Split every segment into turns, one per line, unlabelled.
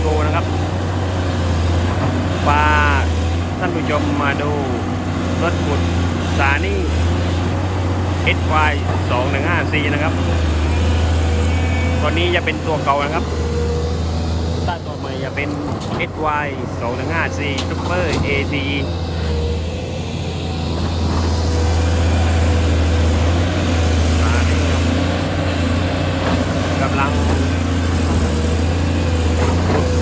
โกนะครับพาท่านผู้ชมมาดูรถขุดสานี่ SY 2 1 5 4นะครับ ตอนนี้จะเป็นตัวเก่านะครับถ้าตัวใหม่จะเป็น SY 2 1 5 4 Super ACE อ่านี่ครับกำลัง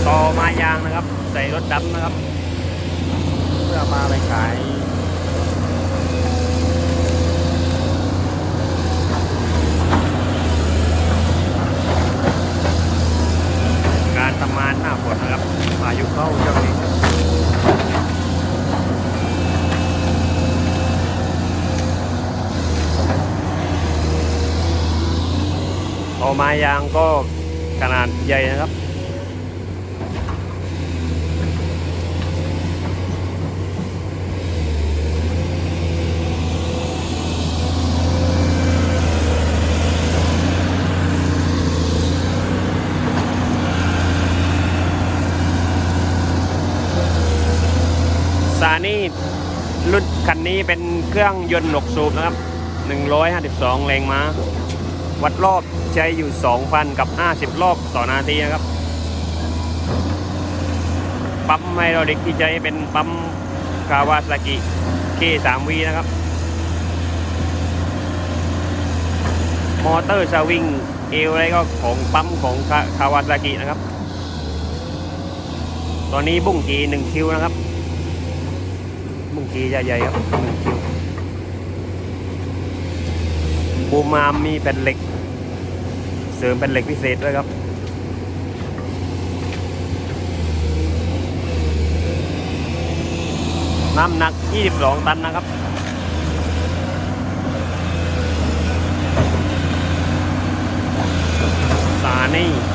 ต่อ ไม้ยางนะครับ ใส่รถดำนะครับ เพื่อมาไปขายการทำงานหน้าฝนนะครับพายุเข้าช่วงนี้ครับต่อไม้ยางก็ขนาดใหญ่นะครับ ซานี่รุ่ นคันนี้เป็นเครื่องยนต์หนกสูบนะครับ 152 แรงม้า วัดรอบใช้อยู่ 2,000 กับ 50 รอบต่อนาทีนะครับ ปั๊มไฮดรอลิกที่ใช้เป็นปั๊มคาวาซากิ K3V นะครับ มอเตอร์สวิงเอวอะไรก็ของปั๊มของคาวาซากินะครับ ตอนนี้บุ้งกีหนึ่งคิวนะครับ กีใหญ่ๆครับหนึ่งคิวบูมามมีแผ่นเหล็ก เสริมแผ่นเหล็กพิเศษด้วยครับน้ำหนัก 22 ตันนะครับ สานี่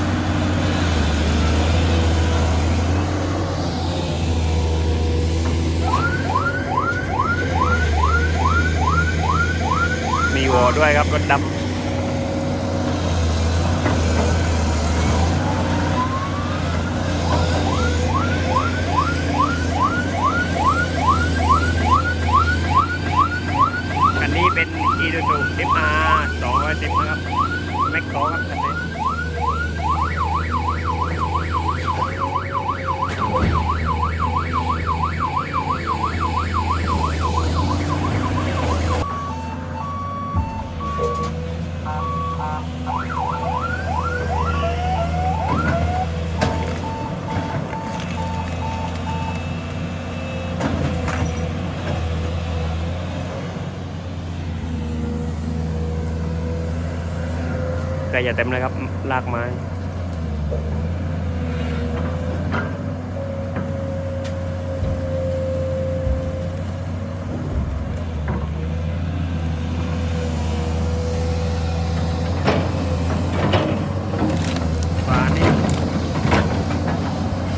มีวอด้วยครับรถดำคันนี้เป็น e d u s u FR 210นะครับแม็กโตครับคันนี้ ใก ล้จะเต็มเลยครับ ลากไม้ฝานี่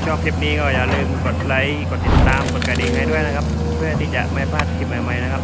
ชอบคลิปนี้ก็อย่าลืมกดไลค์ กดติดตาม กดกระดิ่งให้ด้วยนะครับ เพื่อที่จะไม่พลาดคลิปใหม่ๆนะครับ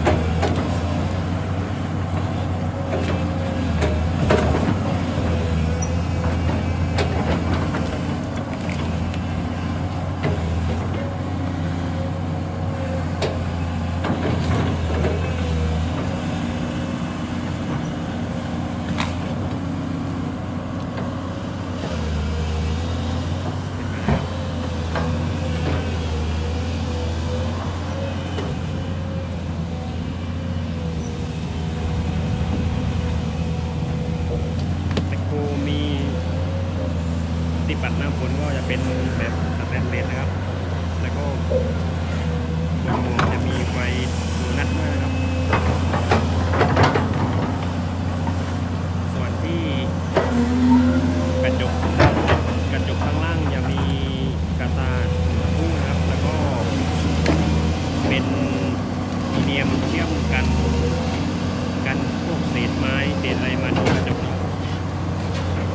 แต่กูมีที่ปัดน้ำฝนก็จะเป็นแบบสแตนเลสนะครับ แล้วก็บนหัวจะมีไฟดูนัดด้วยนะครับ ส่วนที่กระจก กระจกข้างล่างจะมีกระตาพุ่งนะครับ แล้วก็เป็นมีเนียมเชื่อมกันกันพวกเศษไม้เศษอะไรมาโดนกระจกนะครับ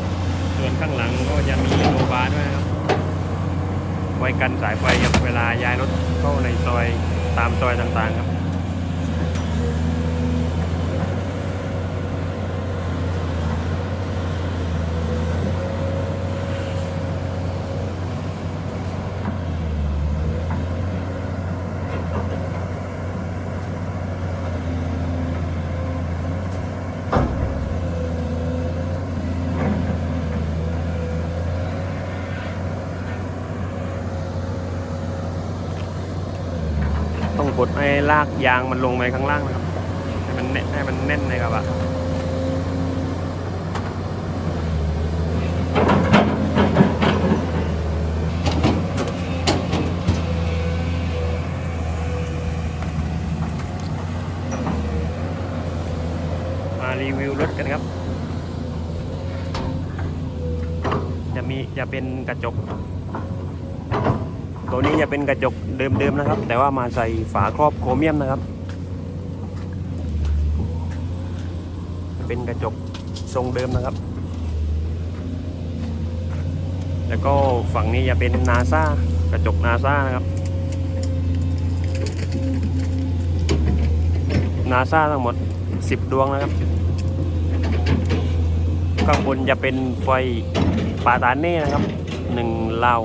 ส่วนข้างหลังก็จะมีโลบาร์ด้วยครับไว้กันสายไฟเวลาย้ายรถเข้าในซอยตามซอยต่างๆครับ ลากยางมันลงไปข้างล่างนะครับ ให้มันแน่นให้มันแน่นเลยครับอะมารีวิวรถกันครับ จะมีจะเป็นกระจก ตัวนี้จะเป็นกระจกเดิมๆนะครับ แต่ว่ามาใส่ฝาครอบโครเมียมนะครับ เป็นกระจกทรงเดิมนะครับ แล้วก็ฝั่งนี้จะเป็นนาซากระจกนาซานะครับนาซาทั้งหมด 10 ดวงนะครับ ข้างบนจะเป็นไฟปาตาเน่นะครับหนึ่งลาว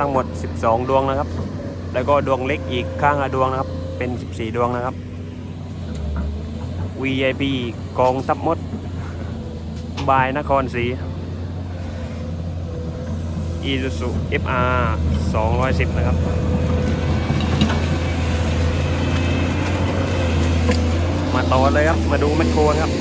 ทั้งหมด 12 ดวงนะครับ แล้วก็ดวงเล็กอีกข้างละดวงนะครับ เป็น 14 ดวงนะครับ VIP กองทัพมด บายนครศรี Isuzu FR 210 นะครับ มาต่อเลยครับ มาดูแมคโครครับ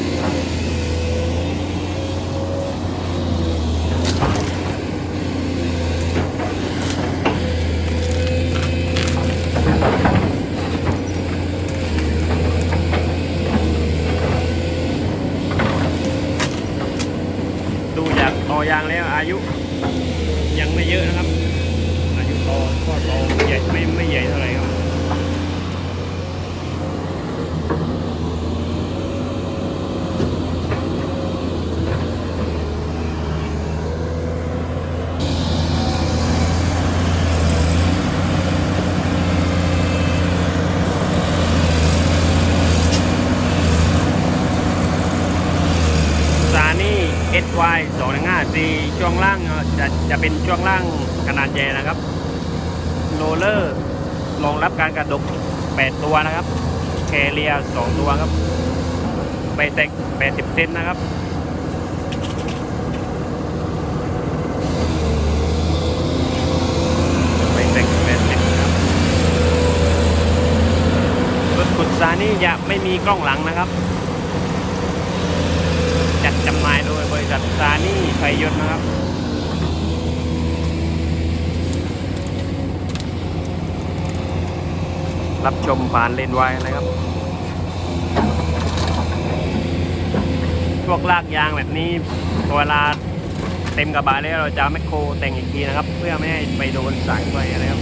ดูจากต่ อายุยังไม่เยอะนะครับ อายุต่อก็ต่อใหญ่ไม่ไม่ใหญ่เท่าไหร่ครับ ซานี่ SY 2 5 C ช่วงล่างเอ่อ จะเป็นช่วงล่างขนาดใหญ่นะครับโรเลอร์รองรับการกระดก 8 ตัวนะครับแคเรีย2ตัวครับใบแตก80 เซนนะครับใบแตก80นครับรถขุดซานี่จะไม่มีกล้องหลังนะครับ จัดจำหน่ายโดยบริษัทซานี่ไฟยนต์นะครับ รับชมผ่านเลนไวน์นะครับ พวกลากยางแบบนี้เวลาเต็มกระบะแล้วเราจะแมคโครแต่งอีกทีนะครับ เพื่อไม่ให้ไปโดนสายไฟอะไรครับ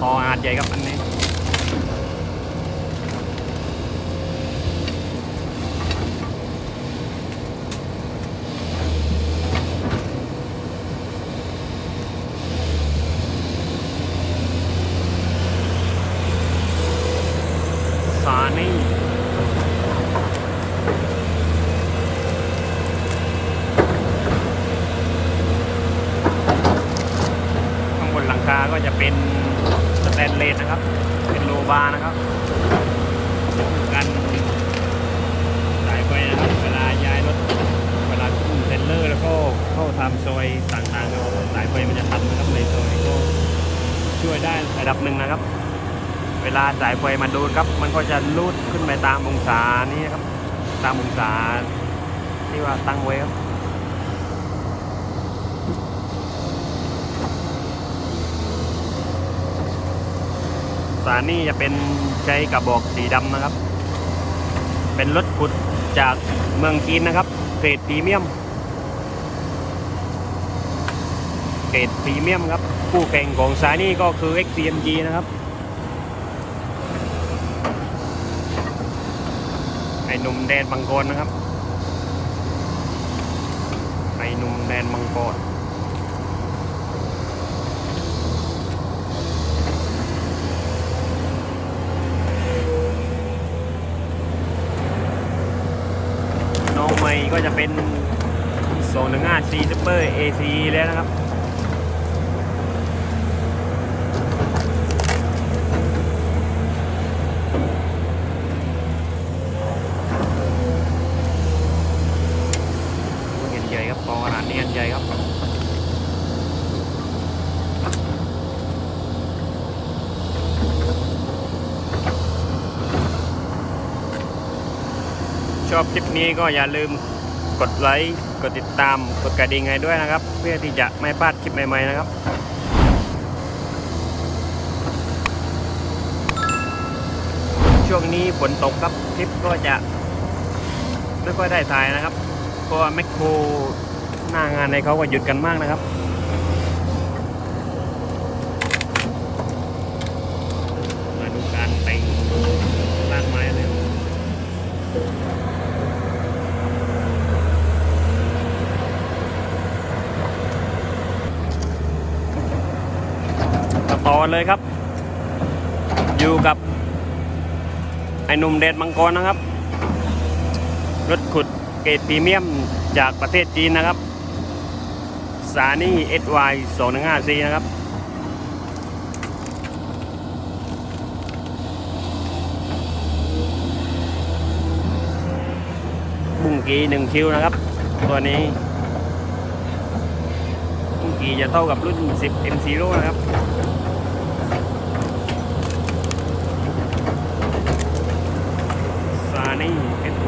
คออาดใหญ่ครับอันนี้ สานี่ ข้างบนหลังคาก็จะเป็นสแตนเลสนะครับ เป็นโลบาร์นะครับกันสายไฟนะครับ วยได้ระดับหนึ่งนะครับ เวลาสายไฟมันโดนครับ มันก็จะลูดขึ้นไปตามองศานี้ครับ ตามองศาที่ว่าตั้งไว้ครับสารนี่จะเป็นใช้กระบอกสีดำนะครับ เป็นรถขุดจากเมืองจีนนะครับเกรดพรีเมียม เกรดพรีเมียมครับ คู่แข่งของสายนี่ก็คือ XCMG นะครับไอหนุ่มแดนบังกรนะครับไอหนุ่มแดนบังกรน้องใหม่ก็จะเป็น215 C Super AC แล้วนะครับ เห็นใหญ่ครับพอขนาดนี้เห็นใหญ่ครับ ช อบคลิปนี้ก็อย่าลืมกดไลค์กดติดตามกดกระดิ่งให้ด้วยนะครับ เพื่อที่จะไม่พลาดคลิปใหม่ๆนะครับช่วงนี้ฝนตกครับคลิปก็จะไม่ค่อยได้ถ่ายนะครับเพราะว่าแมคโครหน้างานในเขาก็หยุดกันมากนะครับมาดูการแต่งลากไม้เลย ต่อเลยครับ อยู่กับไอ้หนุ่มเดชมังกรนะครับ รถขุดเกรดพรีเมียมจากประเทศจีนนะครับ สานี่ SY 215C นะครับ บุ้งกีหนึ่งคิวนะครับ ตัวนี้บุ้งกีจะเท่ากับรุ่น 10 M0 นะครับ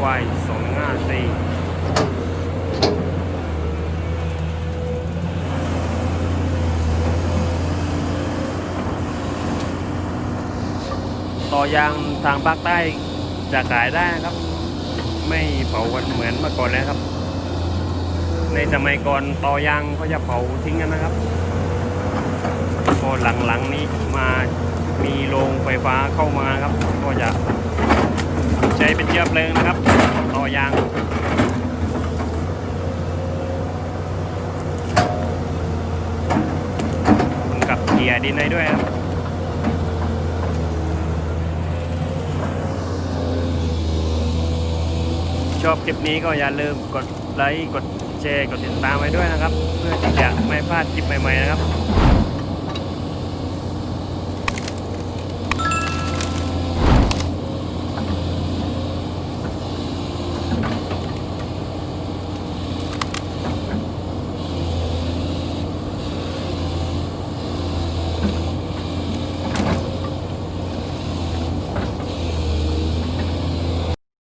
Y 2 5 4ต่อยางทางภาคใต้จะขายได้ครับ ไม่เผากันเหมือนเมื่อก่อนแล้วครับ ในสมัยก่อนต่อยางเขาจะเผาทิ้งกันนะครับพอหลังๆนี้มามีโรงไฟฟ้าเข้ามาครับ ก็จะ ใช้เป็นเชื้อเพลิงนะครับ ต่อยางกับเกียร์ดินได้ด้วยครับชอบคลิปนี้ก็อย่าลืมกดไลค์ กดแชร์ กดติดตามไว้ด้วยนะครับ เพื่อที่จะไม่พลาดคลิปใหม่ๆนะครับ